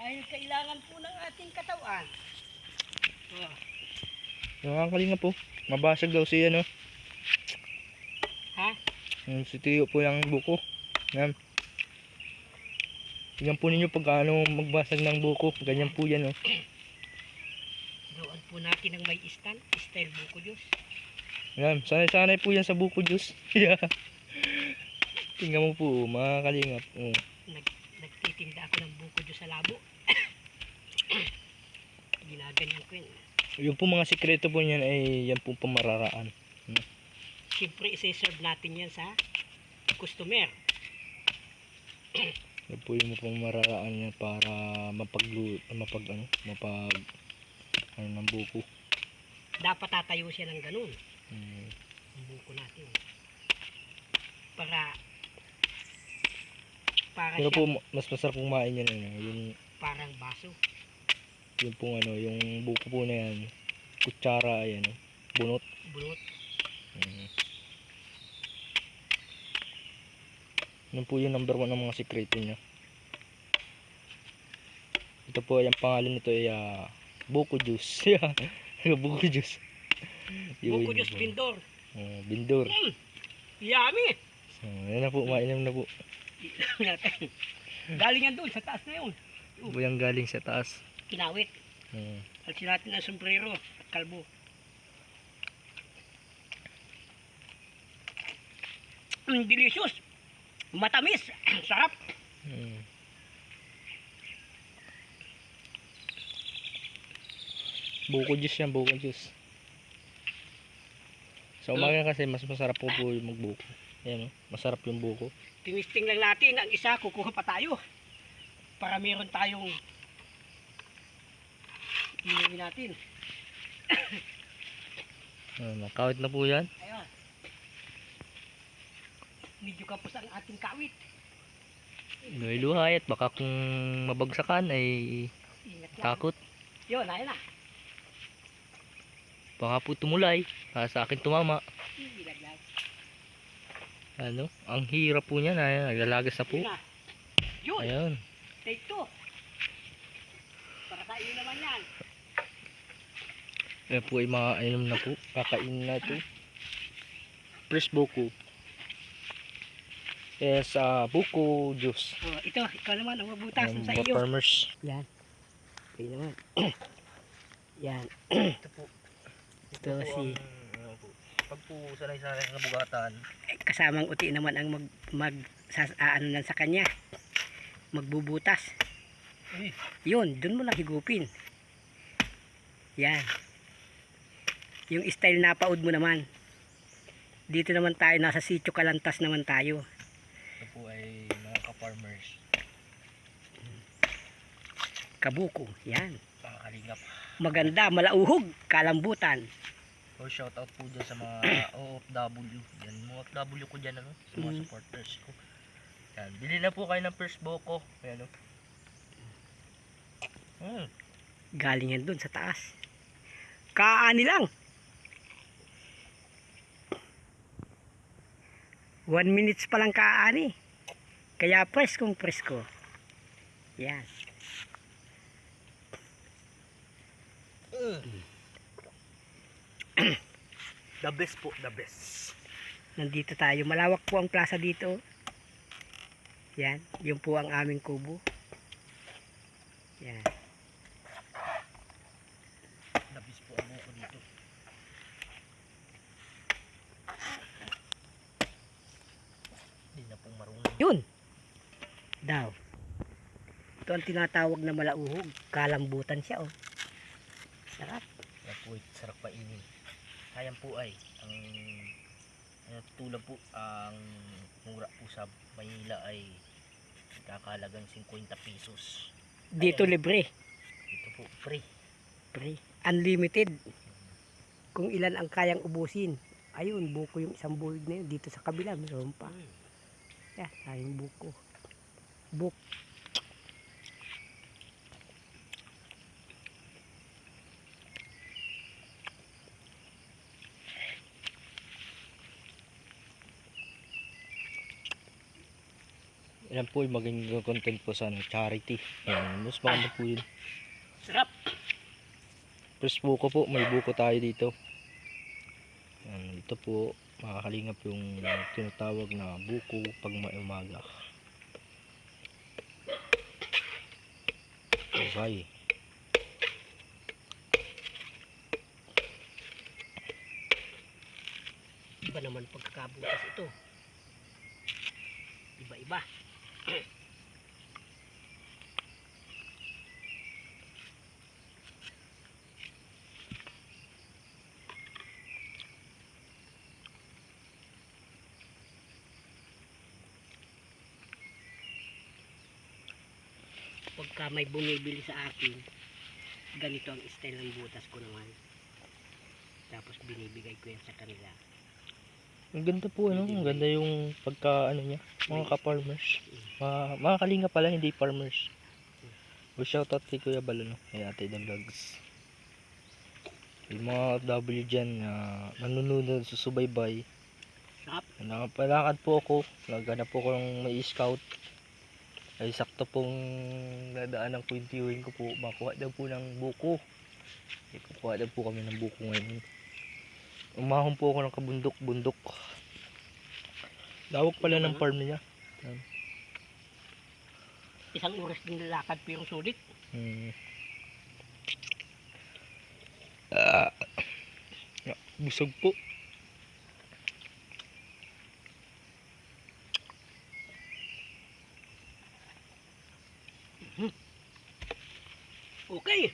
Dahil kailangan po ng ating katawan. Oh. Nakakalinga po. Mabasag daw siya, no? Ha? Yung si Tiyo po yung buko. Yan. Tingnan po ninyo pag ano magbasag ng buko. Ganyan po yan, no? Doon po natin ang may stand. Style buko Diyos. Yan. Sanay-sanay po yan sa buko juice. Yeah. Tingnan mo po, mga kalingap. Oh. Nag, nagtitinda ako ng buko Diyos sa labo. Ginaganyan ko yun. Yung po mga sikreto po niyan ay yan po pamararaan. Siyempre, isi-serve natin yan sa customer. Yan po yung pamararaan niya para mapaglu mapag ano, mapag ano ng buko. Dapat tatayo siya ng ganun. Mm. Ang buko natin. Para para Pero po mas masarap kumain yan ano, yung parang baso. yung po ano, yung buko po na yan. Kutsara ayan, oh, bunot. Bunot. Mm. Yan po yung number one ng mga sikreto niya. Ito po, yung pangalan nito ay ah, buko juice. buko juice. Yun, Buko Diyos po. Pindor. Oh, bindor. Mm. Yummy! So, yan na po, mainam na po. Natin. Galing yan doon sa taas na yun. Po yung galing sa taas. Kinawit. Mm. Alsin natin ang sombrero at kalbo. Mm, delicious. Matamis. Sarap. Mm. Buko juice yan, buko juice. Sa umaga kasi mas masarap po po yung magbuko. Ayan oh, masarap yung buko. Tinisting lang natin ang isa, kukuha pa tayo. Para meron tayong inuwi natin. Ayan, nakawit na po yan. Ayun. Medyo kapos ang ating kawit. Luhay at baka kung mabagsakan ay takot. Yun, ayun na. Baka po tumulay. Para sa akin tumama. Ilaglag. Ano? Ang hirap po niyan. Ayan, naglalagas na po. Yun Ayan. take two. Para sa iyo naman yan. Ayan po ay mga inom na po. Kakainin na ito. Fresh buko. Yes, ah, buko juice. Oh, ito, ikaw naman ang mabutas Ayan, sa iyo. farmers. Yan. Ito naman. Yan. Ito po. Ito si ano po, pag po sanay-sanay sa bugatan, kasamang uti naman ang mag, mag sa, ah, ano lang sa kanya. Magbubutas. Uy. Yun, dun mo lang higupin. Yan. Yung style na paud mo naman. Dito naman tayo, nasa sitio kalantas naman tayo. ito po ay mga ka-farmers. Kabuko. Yan. Nakakalingap. Maganda, malauhog, kalambutan. So shout out po dyan sa mga OFW. Yan, mga OFW ko dyan ano, sa mga Mm. supporters ko. Yan, bili na po kayo ng first boko. Ayan o. Hmm. Galing yan dun sa taas. Kaani lang. One minutes pa lang kaani. Kaya preskong presko. Yan. The best po, the best. Nandito tayo. Malawak po ang plaza dito. Yan. Yun po ang aming kubo. Yan. The best po ang buko dito. Hindi na pong marunong. Yun. Daw. Ito ang tinatawag na malauhog. Kalambutan siya oh. Sarap. Yan po sarap painin. Ayan po ay ang ano, tulad po ang mura po sa Manila ay kakalagang 50 pesos. Dito Ayan. libre. Ito po free. Free. Unlimited. Kung ilan ang kayang ubusin. Ayun, buko yung isang buhig na yun. Dito sa kabila, mayroon pa. Yan, tayong buko. Buk. Yan po yung maging content po sa ano, charity. Yan, mas maganda po yun. Sarap. First buko po, may buko tayo dito. Yan, ito po, makakalingap yung tinatawag na buko pag maumaga. Okay. Iba naman pagkakabutas ito. Iba-iba. Pagka may bumibili sa akin, ganito ang style ng butas ko naman. Tapos binibigay ko yan sa kanila. Ang ganda po, ano? Ang ganda yung pagka, ano niya, mga ka-farmers. Mga, mga kalinga pala, hindi farmers. O shoutout kay Kuya Balo, no? Kay Ate The Vlogs. Yung mga W dyan na nanonood sa subaybay. Sarap. Nakapalakad po ako. Naghanap po ako ng may scout. Ay sakto pong nadaan ng kwintiwin ko po. Makuha daw po ng buko. Ay, kukuha daw po kami ng buko ngayon. Umahon po ako ng kabundok-bundok. Lawak pala ng farm niya. Isang oras din lalakad pero sulit. Hmm. Ah. Busog po. Okay.